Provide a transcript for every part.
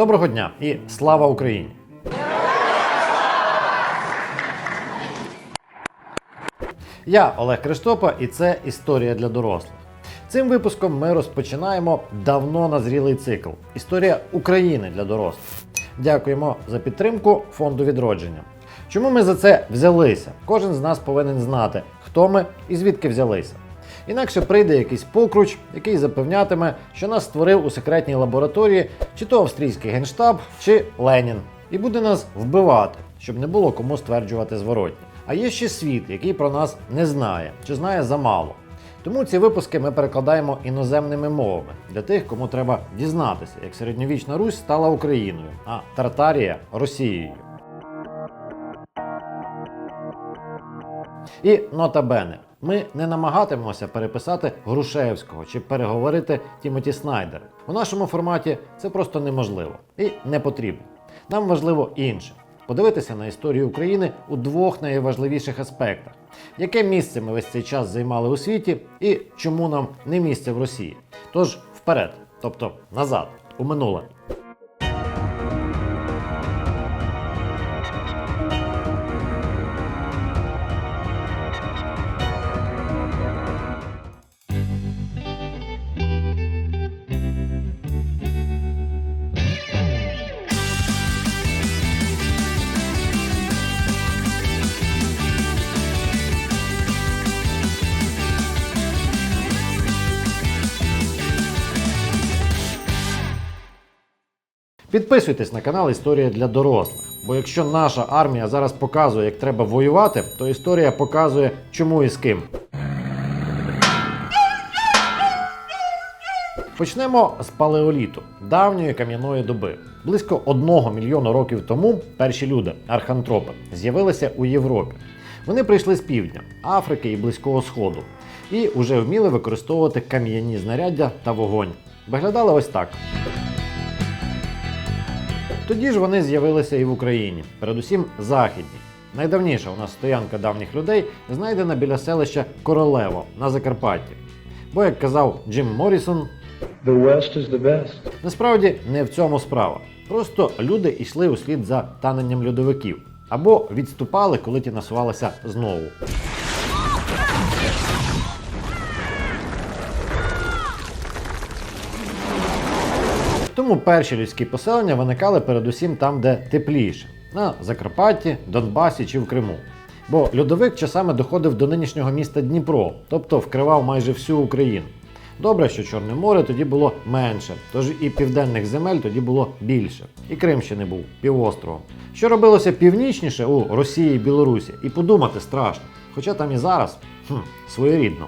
Доброго дня і слава Україні! Я Олег Криштопа, і це історія для дорослих. Цим випуском ми розпочинаємо давно назрілий цикл Історія України для дорослих. Дякуємо за підтримку фонду відродження. Чому ми за це взялися? Кожен з нас повинен знати, хто ми і звідки взялися. Інакше прийде якийсь покруч, який запевнятиме, що нас створив у секретній лабораторії, чи то австрійський генштаб, чи Ленін, і буде нас вбивати, щоб не було кому стверджувати зворотні. А є ще світ, який про нас не знає чи знає замало. Тому ці випуски ми перекладаємо іноземними мовами для тих, кому треба дізнатися, як середньовічна Русь стала Україною, а Тартарія Росією. І нота бене, ми не намагатимемося переписати Грушевського чи переговорити Тімоті Снайдера. У нашому форматі це просто неможливо і не потрібно. Нам важливо інше подивитися на історію України у двох найважливіших аспектах: яке місце ми весь цей час займали у світі, і чому нам не місце в Росії. Тож вперед, тобто назад, у минуле. Підписуйтесь на канал Історія для дорослих. Бо якщо наша армія зараз показує, як треба воювати, то історія показує, чому і з ким. Почнемо з палеоліту, давньої кам'яної доби. Близько одного мільйона років тому перші люди, архантропи, з'явилися у Європі. Вони прийшли з півдня, Африки і Близького Сходу, і вже вміли використовувати кам'яні знаряддя та вогонь. Виглядали ось так. Тоді ж вони з'явилися і в Україні, передусім західній. Найдавніша у нас стоянка давніх людей знайдена біля селища Королево на Закарпатті. Бо, як казав Джим Моррісон, The West is the best. насправді не в цьому справа. Просто люди йшли услід за таненням льодовиків або відступали, коли ті насувалися знову. Тому перші людські поселення виникали передусім там, де тепліше на Закарпатті, Донбасі чи в Криму. Бо льодовик часами доходив до нинішнього міста Дніпро, тобто вкривав майже всю Україну. Добре, що Чорне море тоді було менше, тож і південних земель тоді було більше. І Крим ще не був півостровом. Що робилося північніше у Росії і Білорусі, і подумати страшно. Хоча там і зараз хм, своєрідно.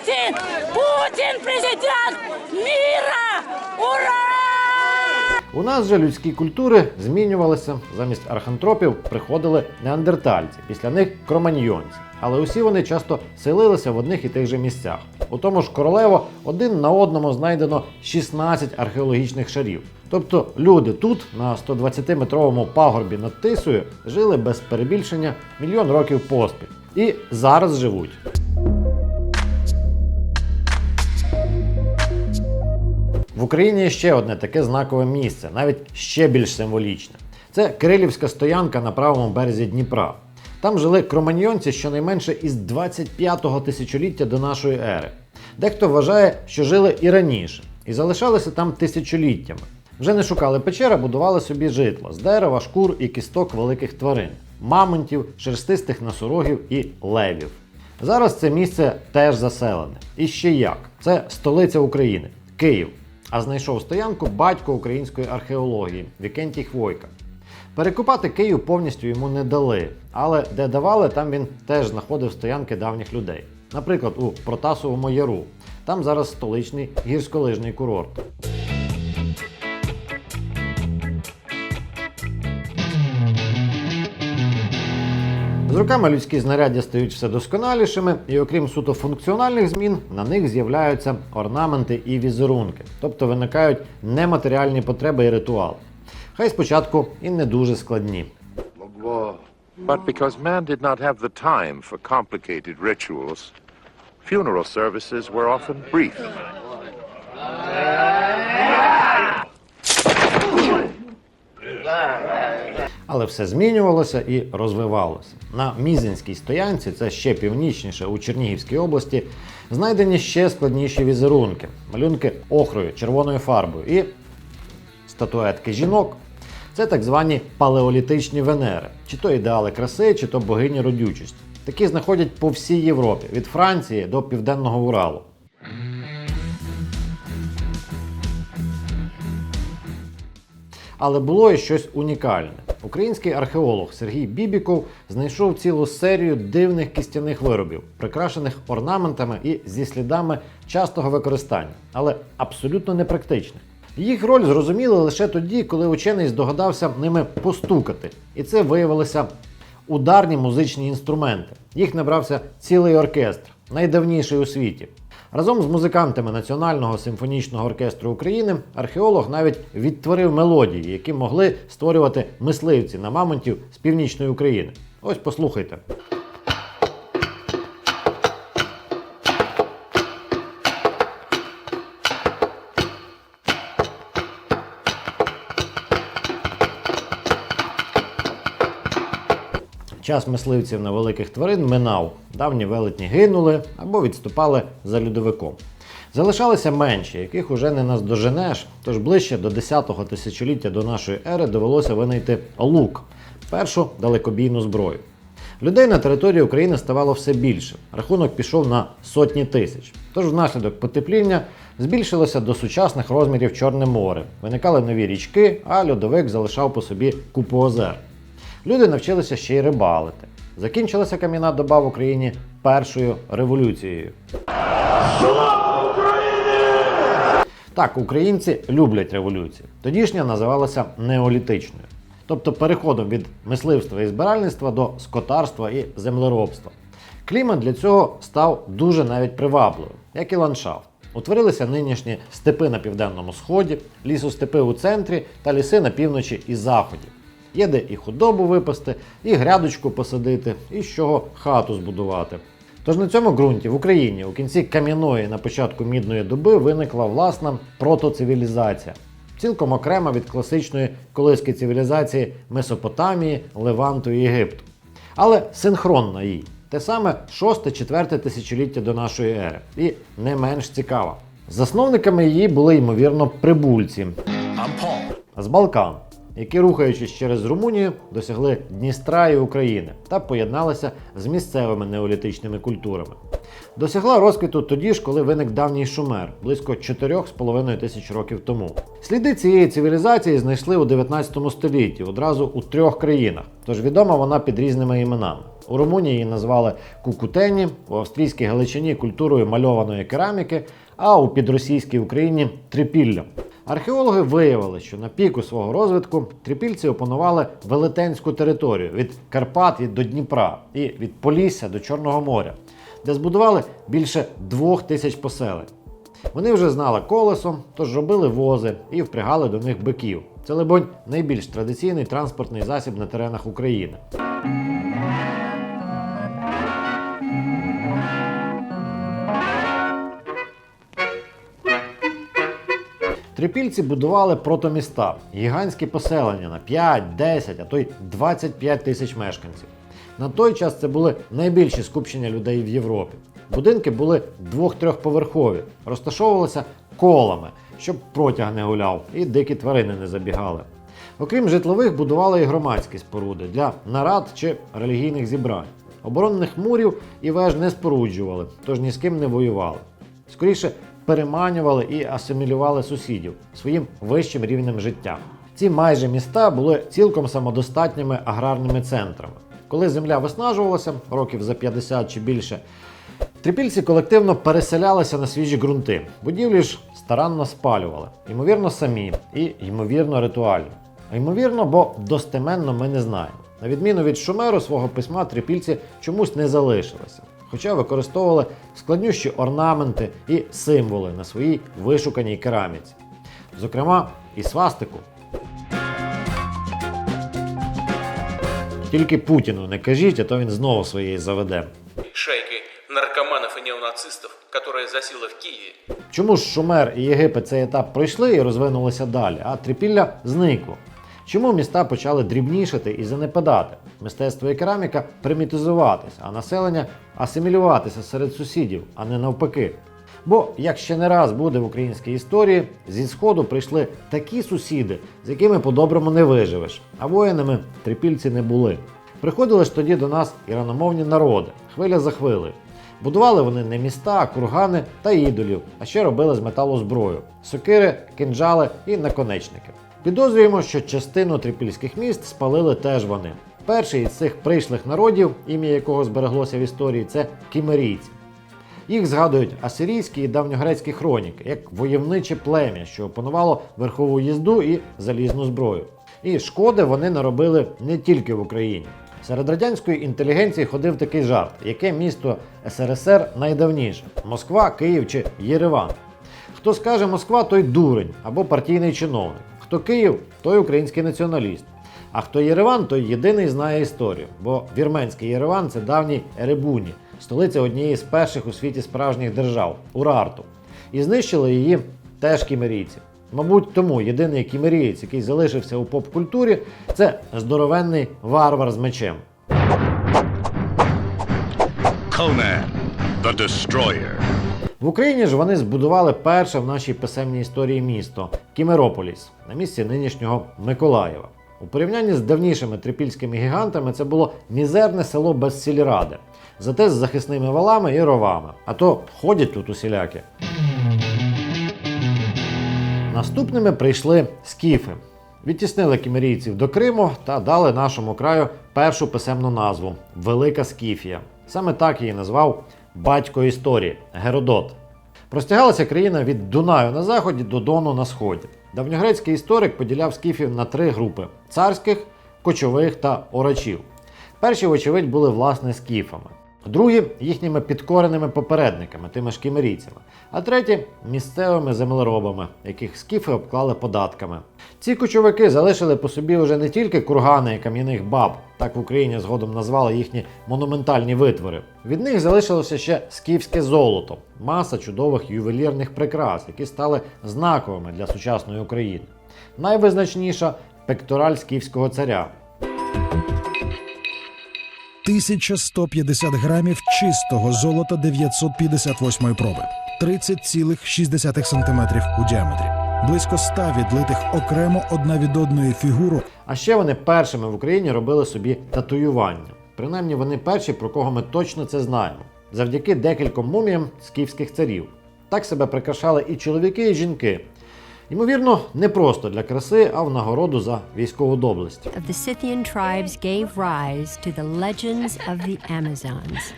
Ура! Путин! Путин президент мира! Ура! У нас же людські культури змінювалися. Замість архантропів приходили неандертальці, після них кроманьйонці. Але усі вони часто селилися в одних і тих же місцях. У тому ж королево один на одному знайдено 16 археологічних шарів. Тобто люди тут, на 120-метровому пагорбі над Тисою, жили без перебільшення мільйон років поспіль. І зараз живуть. В Україні є ще одне таке знакове місце, навіть ще більш символічне. Це Кирилівська стоянка на правому березі Дніпра. Там жили кроманьйонці щонайменше із 25-го тисячоліття до нашої ери. Дехто вважає, що жили і раніше, і залишалися там тисячоліттями. Вже не шукали печер, будували собі житло з дерева, шкур і кісток великих тварин, мамонтів, шерстистих носорогів і левів. Зараз це місце теж заселене. І ще як. Це столиця України, Київ. А знайшов стоянку батько української археології Вікентій Хвойка. Перекопати Київ повністю йому не дали, але де давали, там він теж знаходив стоянки давніх людей. Наприклад, у Протасовому Яру. Там зараз столичний гірськолижний курорт. З роками людські знаряддя стають все досконалішими, і окрім суто функціональних змін, на них з'являються орнаменти і візерунки, тобто виникають нематеріальні потреби і ритуали. Хай спочатку і не дуже складні. But because man did not have the time for complicated rituals, funeral services were often brief. Але все змінювалося і розвивалося. На Мізинській стоянці, це ще північніше у Чернігівській області, знайдені ще складніші візерунки, малюнки охрою, червоною фарбою і статуетки жінок. Це так звані палеолітичні венери, чи то ідеали краси, чи то богині родючості. Такі знаходять по всій Європі, від Франції до Південного Уралу. Але було і щось унікальне. Український археолог Сергій Бібіков знайшов цілу серію дивних кістяних виробів, прикрашених орнаментами і зі слідами частого використання, але абсолютно непрактичних. Їх роль зрозуміли лише тоді, коли учений здогадався ними постукати, і це виявилися ударні музичні інструменти. Їх набрався цілий оркестр, найдавніший у світі. Разом з музикантами Національного симфонічного оркестру України археолог навіть відтворив мелодії, які могли створювати мисливці на мамонтів з північної України. Ось послухайте. Час мисливців на великих тварин минав. Давні велетні гинули або відступали за льодовиком. Залишалися менші, яких уже не наздоженеш, тож ближче до 10-го тисячоліття до нашої ери довелося винайти лук першу далекобійну зброю. Людей на території України ставало все більше. Рахунок пішов на сотні тисяч. Тож внаслідок потепління збільшилося до сучасних розмірів Чорне море. Виникали нові річки, а льодовик залишав по собі купу озер. Люди навчилися ще й рибалити. Закінчилася кам'яна доба в Україні першою революцією. Так, українці люблять революції. Тодішня називалася неолітичною, тобто переходом від мисливства і збиральництва до скотарства і землеробства. Клімат для цього став дуже навіть привабливим, як і ландшафт. Утворилися нинішні степи на південному сході, лісостепи у центрі та ліси на півночі і заході. Є де і худобу випасти, і грядочку посадити, і з чого хату збудувати. Тож на цьому ґрунті в Україні у кінці кам'яної на початку мідної доби виникла власна протоцивілізація, цілком окрема від класичної колиської цивілізації Месопотамії, Леванту і Єгипту. Але синхронна їй. Те саме 6-4 тисячоліття до нашої ери, і не менш цікава. Засновниками її були ймовірно прибульці з Балкан, які, рухаючись через Румунію, досягли Дністра і України та поєдналися з місцевими неолітичними культурами. Досягла розквіту тоді ж, коли виник давній Шумер близько 4,5 тисяч років тому. Сліди цієї цивілізації знайшли у 19 столітті одразу у трьох країнах, тож відома вона під різними іменами. У Румунії її назвали Кукутені, у австрійській Галичині культурою мальованої кераміки, а у підросійській Україні трипіллям. Археологи виявили, що на піку свого розвитку трипільці опанували велетенську територію від Карпат і до Дніпра і від Полісся до Чорного моря, де збудували більше двох тисяч поселень. Вони вже знали колесо, тож робили вози і впрягали до них биків. Це, либонь, найбільш традиційний транспортний засіб на теренах України. Трипільці будували протоміста, гігантські поселення на 5, 10, а то й 25 тисяч мешканців. На той час це були найбільші скупчення людей в Європі. Будинки були двох-трьохповерхові, розташовувалися колами, щоб протяг не гуляв і дикі тварини не забігали. Окрім житлових, будували і громадські споруди для нарад чи релігійних зібрань. Оборонних мурів і веж не споруджували, тож ні з ким не воювали. Скоріше переманювали і асимілювали сусідів своїм вищим рівнем життя. Ці майже міста були цілком самодостатніми аграрними центрами. Коли земля виснажувалася років за 50 чи більше, трипільці колективно переселялися на свіжі ґрунти. Будівлі ж старанно спалювали, ймовірно, самі і ймовірно ритуально. А Ймовірно, бо достеменно ми не знаємо. На відміну від Шумеру, свого письма трипільці чомусь не залишилися, хоча використовували складнющі орнаменти і символи на своїй вишуканій кераміці, зокрема і свастику. Тільки Путіну не кажіть, а то він знову своєї заведе. шайкой наркоманов и неонацистов, которая засела в Киеве. Чому ж Шумер і Єгипет цей етап пройшли і розвинулися далі, а трипілля зникло? Чому міста почали дрібнішати і занепадати? Мистецтво і кераміка примітизуватися, а населення асимілюватися серед сусідів, а не навпаки. Бо, як ще не раз буде в українській історії, зі сходу прийшли такі сусіди, з якими по-доброму не виживеш, а воїнами трипільці не були. Приходили ж тоді до нас іраномовні народи, хвиля за хвилею. Будували вони не міста, а кургани та ідолів, а ще робили з металу зброю, сокири, кинджали і наконечники. Підозрюємо, що частину трипільських міст спалили теж вони. Перший із цих прийшлих народів, ім'я якого збереглося в історії, це кімерійці. Їх згадують асирійські і давньогрецькі хроніки, як войовниче плем'я, що опанувало верхову їзду і залізну зброю. І шкоди вони наробили не тільки в Україні. Серед радянської інтелігенції ходив такий жарт, яке місто СРСР найдавніше Москва, Київ чи Єреван. Хто скаже Москва, той дурень або партійний чиновник. Хто Київ, той український націоналіст. А хто Єреван, той єдиний знає історію, бо вірменський Єреван це давній Еребуні, столиця однієї з перших у світі справжніх держав Урарту. І знищили її теж кімерійці. Мабуть, тому єдиний кімерієць, який залишився у поп-культурі, це здоровенний варвар з мечем. Conan the Destroyer. В Україні ж вони збудували перше в нашій писемній історії місто Кімерополіс на місці нинішнього Миколаєва. У порівнянні з давнішими трипільськими гігантами це було мізерне село без сільради, зате з захисними валами і ровами. А то ходять тут усіляки. Наступними прийшли скіфи. Відтіснили кімерійців до Криму та дали нашому краю першу писемну назву Велика Скіфія. Саме так її назвав батько історії Геродот. Простягалася країна від Дунаю на заході до Дону на сході. Давньогрецький історик поділяв скіфів на три групи: царських, кочових та орачів. Перші, вочевидь, були власне скіфами. Другі їхніми підкореними попередниками, тими ж кімерійцями, а треті місцевими землеробами, яких скіфи обклали податками. Ці кочовики залишили по собі вже не тільки кургани і кам'яних баб, так в Україні згодом назвали їхні монументальні витвори. Від них залишилося ще скіфське золото, маса чудових ювелірних прикрас, які стали знаковими для сучасної України. Найвизначніша пектораль скіфського царя, 1150 грамів чистого золота 958 проби, 30,6 см у діаметрі, близько 100 відлитих окремо одна від одної фігурок А ще вони першими в Україні робили собі татуювання. Принаймні вони перші, про кого ми точно це знаємо, завдяки декільком муміям скіфських царів. Так себе прикрашали і чоловіки, і жінки. Ймовірно, не просто для краси, а в нагороду за військову доблесть. the Scythian tribes gave rise to the legends of the Amazons.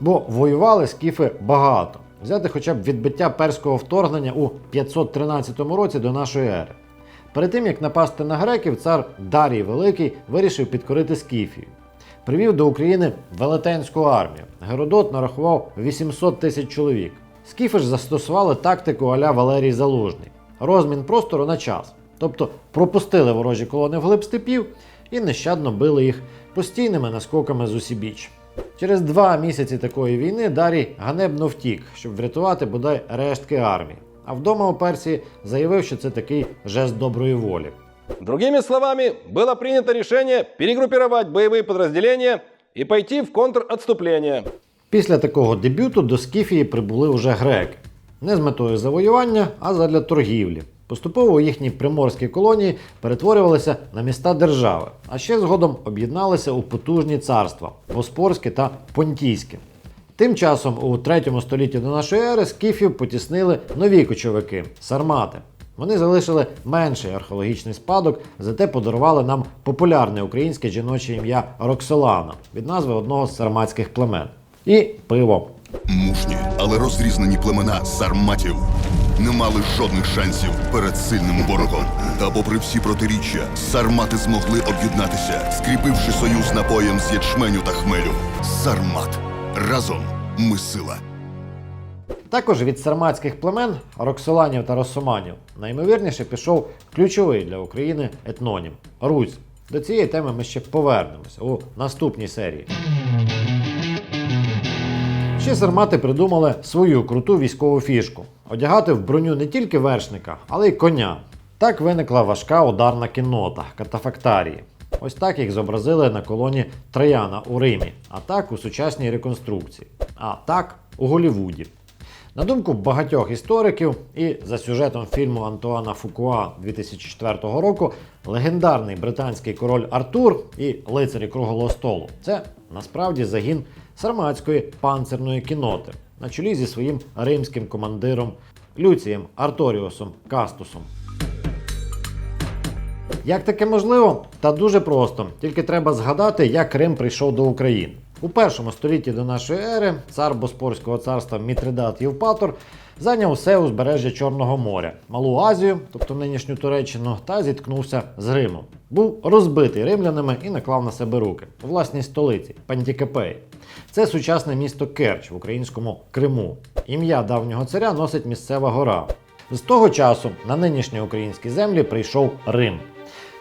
Бо воювали скіфи багато. Взяти хоча б відбиття перського вторгнення у 513 році до нашої ери. Перед тим як напасти на греків, цар Дарій Великий вирішив підкорити Скіфію. Привів до України велетенську армію. Геродот нарахував 800 тисяч чоловік. Скіфи ж застосували тактику аля Валерій Залужний. Розмін простору на час. Тобто пропустили ворожі колони вглиб степів і нещадно били їх постійними наскоками з усібіч. Через два місяці такої війни Дарій ганебно втік, щоб врятувати бодай рештки армії. А вдома у Персії заявив, що це такий жест доброї волі. Другими словами, было принято решение перегруппировать боевые подразделения и пойти в контротступление. Після такого дебюту до Скіфії прибули вже греки. Не з метою завоювання, а задля торгівлі. Поступово їхні приморські колонії перетворювалися на міста держави, а ще згодом об'єдналися у потужні царства Боспорське та Понтійське. Тим часом у 3 столітті до нашої ери скіфів потіснили нові кочовики сармати. Вони залишили менший археологічний спадок, зате подарували нам популярне українське жіноче ім'я Роксолана від назви одного з сарматських племен. І пиво. Мужні, але розрізнені племена сарматів не мали жодних шансів перед сильним ворогом. Та попри всі протиріччя, сармати змогли об'єднатися, скріпивши союз напоєм з ячменю та хмелю. Сармат. Разом ми сила. Також від сарматських племен Роксоланів та Росоманів найімовірніше пішов ключовий для України етнонім Русь. До цієї теми ми ще повернемося у наступній серії. Ще сармати придумали свою круту військову фішку одягати в броню не тільки вершника, але й коня. Так виникла важка ударна кіннота катафактарії. Ось так їх зобразили на колоні Трояна у Римі, а так у сучасній реконструкції, а так у Голівуді. На думку багатьох істориків, і за сюжетом фільму Антуана Фукуа 2004 року, легендарний британський король Артур і лицарі круглого столу це насправді загін сарматської панцирної кіноти на чолі зі своїм римським командиром Люцієм Арторіусом Кастусом. Як таке можливо? Та дуже просто. Тільки треба згадати, як Рим прийшов до України. У першому столітті до нашої ери цар Боспорського царства Мітридат Євпатор зайняв все узбережжя Чорного моря, Малу Азію, тобто нинішню Туреччину, та зіткнувся з Римом. Був розбитий римлянами і наклав на себе руки у власній столиці Пантікепеї. Це сучасне місто Керч в українському Криму. Ім'я давнього царя носить місцева гора. З того часу на нинішні українські землі прийшов Рим.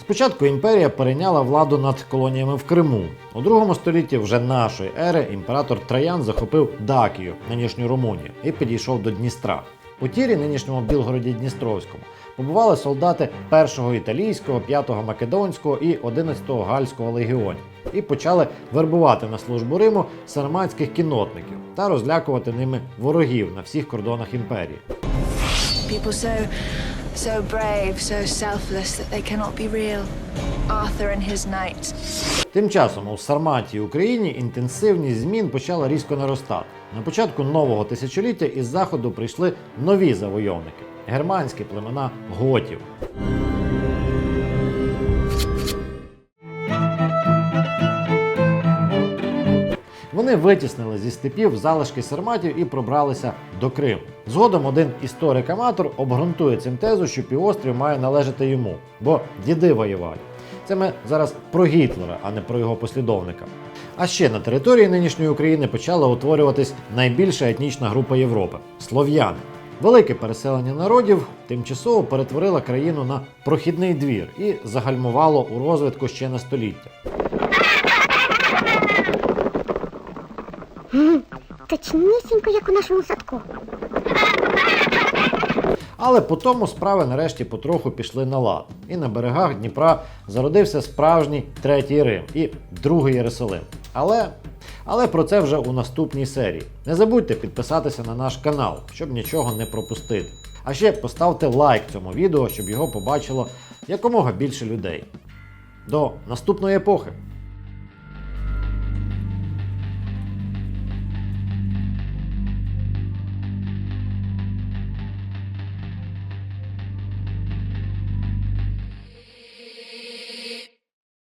Спочатку імперія перейняла владу над колоніями в Криму. У другому столітті вже нашої ери імператор Троян захопив Дакію, нинішню Румунію, і підійшов до Дністра. У тірі, нинішньому Білгороді Дністровському, побували солдати 1-го італійського, 5-го македонського і 11-го гальського легіонів і почали вербувати на службу Риму сарматських кіннотників та розлякувати ними ворогів на всіх кордонах імперії. People so, so brave, so selfless that they cannot be real. Arthur and his knights. Тим часом у Сарматі Україні інтенсивність змін почала різко наростати. На початку нового тисячоліття із заходу прийшли нові завойовники германські племена готів. Вони витіснили зі степів залишки сарматів і пробралися до Криму. Згодом один історик-аматор обґрунтує цим тезу, що півострів має належати йому, бо діди воювали. Це ми зараз про Гітлера, а не про його послідовника. А ще на території нинішньої України почала утворюватись найбільша етнічна група Європи слов'яни. Велике переселення народів тимчасово перетворило країну на прохідний двір і загальмувало у розвитку ще на століття. Точнісінько, як у нашому садку. Але по тому справи нарешті потроху пішли на лад. І на берегах Дніпра зародився справжній третій Рим і другий Єрусалим. Але, але про це вже у наступній серії. Не забудьте підписатися на наш канал, щоб нічого не пропустити. А ще поставте лайк цьому відео, щоб його побачило якомога більше людей. До наступної епохи!